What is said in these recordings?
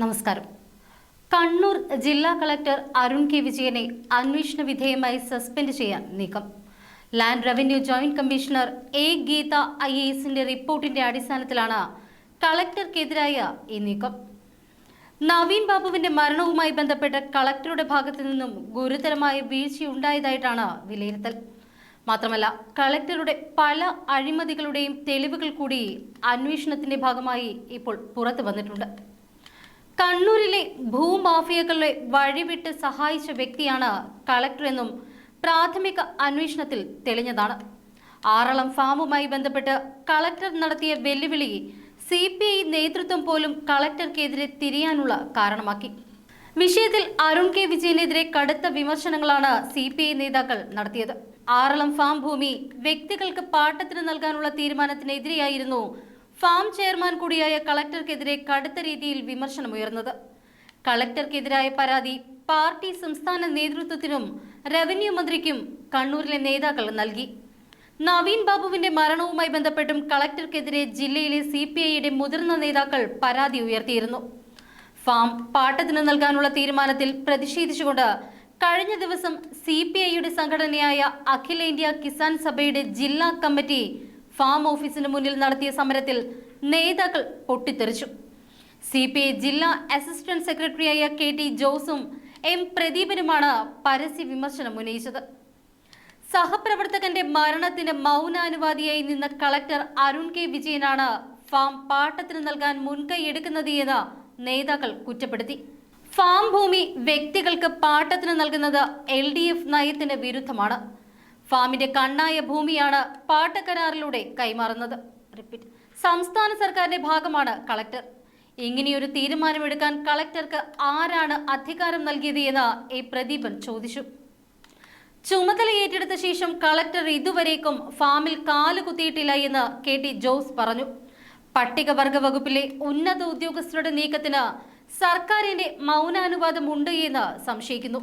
നമസ്കാരം. കണ്ണൂർ ജില്ലാ collector Arun K വിജയനെ അന്വേഷണ വിധേയമായി സസ്പെൻഡ് ചെയ്യാൻ നീക്കം. Land revenue joint commissioner A Geetha I A എസിന്റെ റിപ്പോർട്ടിന്റെ അടിസ്ഥാനത്തിലാണ് കളക്ടർക്കെതിരായ ഈ നീക്കം. നവീൻ ബാബുവിന്റെ മരണവുമായി ബന്ധപ്പെട്ട് കളക്ടറുടെ ഭാഗത്തു നിന്നും ഗുരുതരമായ വീഴ്ചയുണ്ടായതായിട്ടാണ് വിലയിരുത്തൽ. മാത്രമല്ല കളക്ടറുടെ പല അഴിമതികളുടെയും തെളിവുകൾ കൂടി അന്വേഷണത്തിന്റെ ഭാഗമായി ഇപ്പോൾ പുറത്തു വന്നിട്ടുണ്ട്. കണ്ണൂരിലെ ഭൂമാഫിയകളെ വഴിവിട്ട് സഹായിച്ച വ്യക്തിയാണ് കളക്ടർ എന്നും പ്രാഥമിക അന്വേഷണത്തിൽ തെളിഞ്ഞതാണ്. ആറളം ഫാമുമായി ബന്ധപ്പെട്ട് കളക്ടർ നടത്തിയ വെല്ലുവിളി സി പി ഐ നേതൃത്വം പോലും കളക്ടർക്കെതിരെ തിരിയാനുള്ള കാരണമാക്കി. വിഷയത്തിൽ അരുൺ കെ വിജയനെതിരെ കടുത്ത വിമർശനങ്ങളാണ് സി പി ഐ നേതാക്കൾ നടത്തിയത്. ആറളം ഫാം ഭൂമി വ്യക്തികൾക്ക് പാട്ടത്തിന് നൽകാനുള്ള തീരുമാനത്തിനെതിരെയായിരുന്നു ഫാം ചെയർമാൻ കൂടിയായ കളക്ടർക്കെതിരെ കടുത്ത രീതിയിൽ വിമർശനമുയർന്നത്. കളക്ടർക്കെതിരായ പരാതി പാർട്ടി സംസ്ഥാന നേതൃത്വത്തിനും റവന്യൂ മന്ത്രിക്കും കണ്ണൂരിലെ നേതാക്കൾ നൽകി. നവീൻ ബാബുവിന്റെ മരണവുമായി ബന്ധപ്പെട്ടും കളക്ടർക്കെതിരെ ജില്ലയിലെ സി പി ഐയുടെ മുതിർന്ന നേതാക്കൾ പരാതി ഉയർത്തിയിരുന്നു. ഫാം പാട്ടത്തിന് നൽകാനുള്ള തീരുമാനത്തിൽ പ്രതിഷേധിച്ചുകൊണ്ട് കഴിഞ്ഞ ദിവസം സി പി ഐയുടെ സംഘടനയായ അഖിലേന്ത്യാ കിസാൻ സഭയുടെ ജില്ലാ കമ്മിറ്റി ഫാം ഓഫീസിന് മുന്നിൽ നടത്തിയ സമരത്തിൽ നേതാക്കൾ പൊട്ടിത്തെറിച്ചു. സി പി ഐ ജില്ലാ അസിസ്റ്റന്റ് സെക്രട്ടറിയായ കെ ടി ജോസും എം പ്രദീപനുമാണ് പരസ്യ വിമർശനം ഉന്നയിച്ചത്. സഹപ്രവർത്തകന്റെ മരണത്തിന് മൗനാനുവാദിയായി നിന്ന കളക്ടർ അരുൺ കെ വിജയനാണ് ഫാം പാട്ടത്തിന് നൽകാൻ മുൻകൈ എടുക്കുന്നത് നേതാക്കൾ കുറ്റപ്പെടുത്തി. ഫാം ഭൂമി വ്യക്തികൾക്ക് പാട്ടത്തിന് നൽകുന്നത് എൽ ഡി എഫ് നയത്തിന് വിരുദ്ധമാണ്. ഫാമിന്റെ കണ്ണായ ഭൂമിയാണ് പാട്ടക്കരാറിലൂടെ കൈമാറുന്നത്. റിപ്പീറ്റ് സംസ്ഥാന സർക്കാരിന്റെ ഭാഗമാണ് കളക്ടർ. ഇങ്ങനെയൊരു തീരുമാനമെടുക്കാൻ കളക്ടർക്ക് ആരാണ് അധികാരം നൽകിയത് എന്ന് എ പ്രദീപൻ ചോദിച്ചു. ചുമതല ഏറ്റെടുത്ത ശേഷം കളക്ടർ ഇതുവരേക്കും ഫാമിൽ കാൽ കുത്തിയിട്ടില്ല എന്ന് കെ ടി ജോസ് പറഞ്ഞു. പട്ടികവർഗ വകുപ്പിലെ ഉന്നത ഉദ്യോഗസ്ഥരുടെ നീക്കത്തിന് സർക്കാരിന്റെ മൗനാനുവാദം ഉണ്ട് എന്ന് സംശയിക്കുന്നു.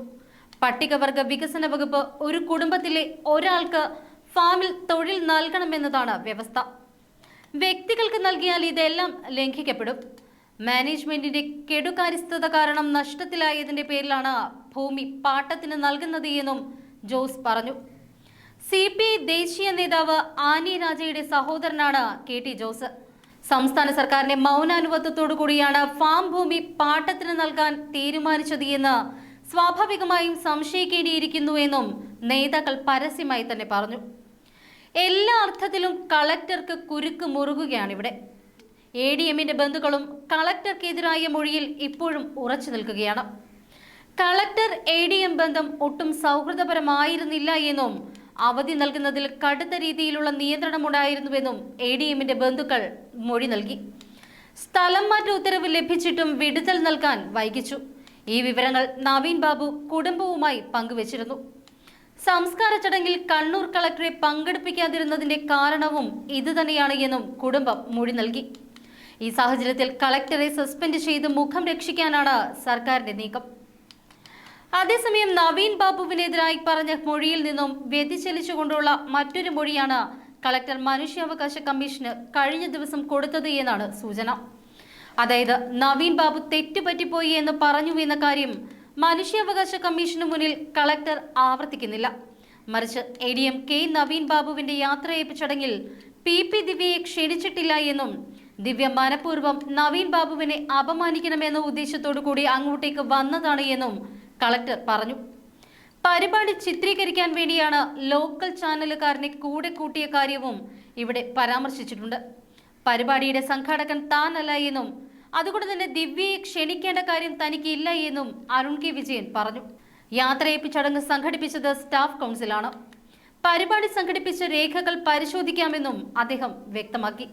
പട്ടികവർഗ വികസന വകുപ്പ് ഒരു കുടുംബത്തിലെ ഒരാൾക്ക് ഫാമിൽ തൊഴിൽ നൽകണമെന്നതാണ് വ്യവസ്ഥ. വ്യക്തികൾക്ക് നൽകിയാൽ ഇതെല്ലാം ലംഘിക്കപ്പെടും. മാനേജ്മെന്റിന്റെ കെടുകാര്യസ്ഥത കാരണം നഷ്ടത്തിലായതിന്റെ പേരിലാണ് ഭൂമി പാട്ടത്തിന് നൽകുന്നത് എന്നും ജോസ് പറഞ്ഞു. സി പി ഐ ദേശീയ നേതാവ് ആനി രാജയുടെ സഹോദരനാണ് കെ ടി ജോസ്. സംസ്ഥാന സർക്കാരിന്റെ മൗനാനുവത്വത്തോടു കൂടിയാണ് ഫാം ഭൂമി പാട്ടത്തിന് നൽകാൻ തീരുമാനിച്ചത് എന്ന് സ്വാഭാവികമായും സംശയിക്കേണ്ടിയിരിക്കുന്നു എന്നും നേതാക്കൾ പരസ്യമായി തന്നെ പറഞ്ഞു. എല്ലാ അർത്ഥത്തിലും കളക്ടർക്ക് കുരുക്ക് മുറുകുകയാണിവിടെ എ ഡി എമ്മിന്റെ ബന്ധുക്കളും കളക്ടർക്കെതിരായ മൊഴിയിൽ ഇപ്പോഴും ഉറച്ചു നിൽക്കുകയാണ്. കളക്ടർ എ ഡി എം ബന്ധം ഒട്ടും സൗഹൃദപരമായിരുന്നില്ല എന്നും അവധി നൽകുന്നതിൽ കടുത്ത രീതിയിലുള്ള നിയന്ത്രണം നിയന്ത്രണമുണ്ടായിരുന്നുവെന്നും എ ഡി എമ്മിന്റെ ബന്ധുക്കൾ മൊഴി നൽകി. സ്ഥലം മാറ്റ ഉത്തരവ് ലഭിച്ചിട്ടും വിടുതൽ നൽകാൻ വൈകിച്ചു. ഈ വിവരങ്ങൾ നവീൻ ബാബു കുടുംബവുമായി പങ്കുവച്ചിരുന്നു. സംസ്കാര ചടങ്ങിൽ കണ്ണൂർ കളക്ടറെ പങ്കെടുപ്പിക്കാതിരുന്നതിന്റെ കാരണവും ഇതുതന്നെയാണ് എന്നും കുടുംബം മൊഴി നൽകി. ഈ സാഹചര്യത്തിൽ കളക്ടറെ സസ്പെൻഡ് ചെയ്ത് മുഖം രക്ഷിക്കാനാണ് സർക്കാരിന്റെ നീക്കം. അതേസമയം നവീൻ ബാബുവിനെതിരായി പറഞ്ഞ മൊഴിയിൽ നിന്നും വ്യതിചലിച്ചുകൊണ്ടുള്ള മറ്റൊരു മൊഴിയാണ് കളക്ടർ മനുഷ്യാവകാശ കമ്മീഷന് കഴിഞ്ഞ ദിവസം കൊടുത്തത് എന്നാണ് സൂചന. അതായത് നവീൻ ബാബു തെറ്റുപറ്റിപ്പോയി എന്ന് പറഞ്ഞു എന്ന കാര്യം മനുഷ്യാവകാശ കമ്മീഷന് മുന്നിൽ കളക്ടർ ആവർത്തിക്കുന്നില്ല. മറിച്ച് A D M K Naveen ബാബുവിന്റെ യാത്രയയപ്പ് ചടങ്ങിൽ പി പി ദിവ്യയെ ക്ഷണിച്ചിട്ടില്ല എന്നും ദിവ്യ മനഃപൂർവം നവീൻ ബാബുവിനെ അപമാനിക്കണമെന്ന ഉദ്ദേശത്തോടു കൂടി അങ്ങോട്ടേക്ക് വന്നതാണ് എന്നും കളക്ടർ പറഞ്ഞു. പരിപാടി ചിത്രീകരിക്കാൻ വേണ്ടിയാണ് ലോക്കൽ ചാനലുകാരനെ കൂടെ കൂട്ടിയ കാര്യവും ഇവിടെ പരാമർശിച്ചിട്ടുണ്ട്. പരിപാടിയുടെ സംഘാടകൻ താനല്ല എന്നും അതുകൊണ്ട് തന്നെ ദിവ്യയെ ക്ഷണിക്കേണ്ട കാര്യം തനിക്ക് ഇല്ല എന്നും അരുൺ കെ. വിജയൻ പറഞ്ഞു. യാത്രയപ്പ് ചടങ്ങ് സംഘടിപ്പിച്ചത് സ്റ്റാഫ് കൗൺസിലാണ്. പരിപാടി സംഘടിപ്പിച്ച രേഖകൾ പരിശോധിക്കാമെന്നും അദ്ദേഹം വ്യക്തമാക്കി.